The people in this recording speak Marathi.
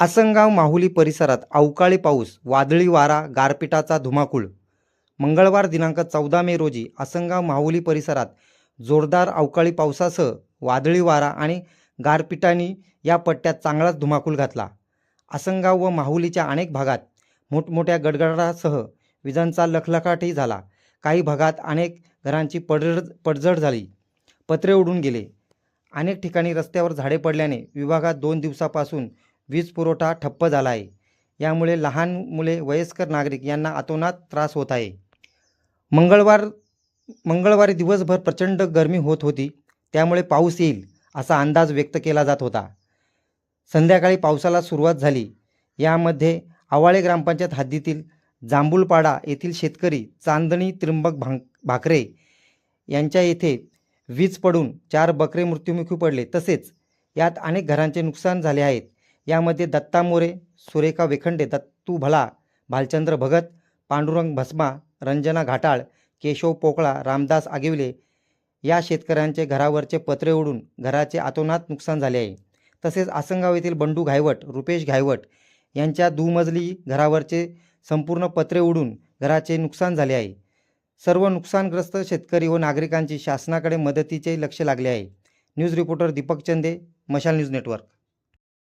आसनगाव माहुली परिसरात अवकाळी पाऊस वादळी वारा गारपिटाचा धुमाकूळ. मंगळवार दिनांक चौदा मे रोजी आसनगाव माहुली परिसरात जोरदार अवकाळी पावसासह वादळी वारा आणि गारपिटांनी या पट्ट्यात चांगलाच धुमाकूळ घातला. आसनगाव व माहुलीच्या अनेक भागात मोठमोठ्या गडगडासह विजांचा लखलखाटही झाला. काही भागात अनेक घरांची पडझड पडझड झाली. पत्रे उडून गेले. अनेक ठिकाणी रस्त्यावर झाडे पडल्याने विभागात दोन दिवसापासून वीज पुरवठा ठप्प झाला आहे. यामुळे लहान मुले वयस्कर नागरिक यांना अतोनात त्रास होत आहे. मंगळवार मंगळवारी दिवसभर प्रचंड गरमी होत होती. त्यामुळे पाऊस येईल असा अंदाज व्यक्त केला जात होता. संध्याकाळी पावसाला सुरुवात झाली. यामध्ये आवाळे ग्रामपंचायत हद्दीतील जांभूलपाडा येथील शेतकरी चांदणी त्रिंबक भां भाकरे यांच्या येथे वीज पडून चार बकरे मृत्युमुखी पडले. तसेच यात अनेक घरांचे नुकसान झाले आहेत. यामध्ये दत्ता मोरे सुरेखा वेखंडे दत्तू भला भालचंद्र भगत पांडुरंग भस्मा रंजना घाटाळ केशव पोकळा रामदास आगिवले या शेतकऱ्यांचे घरावरचे पत्रे उडून घराचे आतोनात नुकसान झाले आहे. तसेच आसनगाव येथील बंडू घायवट रुपेश घायवट यांच्या दुमजली घरावरचे संपूर्ण पत्रे उडून घराचे नुकसान झाले आहे. सर्व नुकसानग्रस्त शेतकरी व नागरिकांची शासनाकडे मदतीचे लक्ष लागले आहे. न्यूज रिपोर्टर दीपक चंदे मशाल न्यूज नेटवर्क.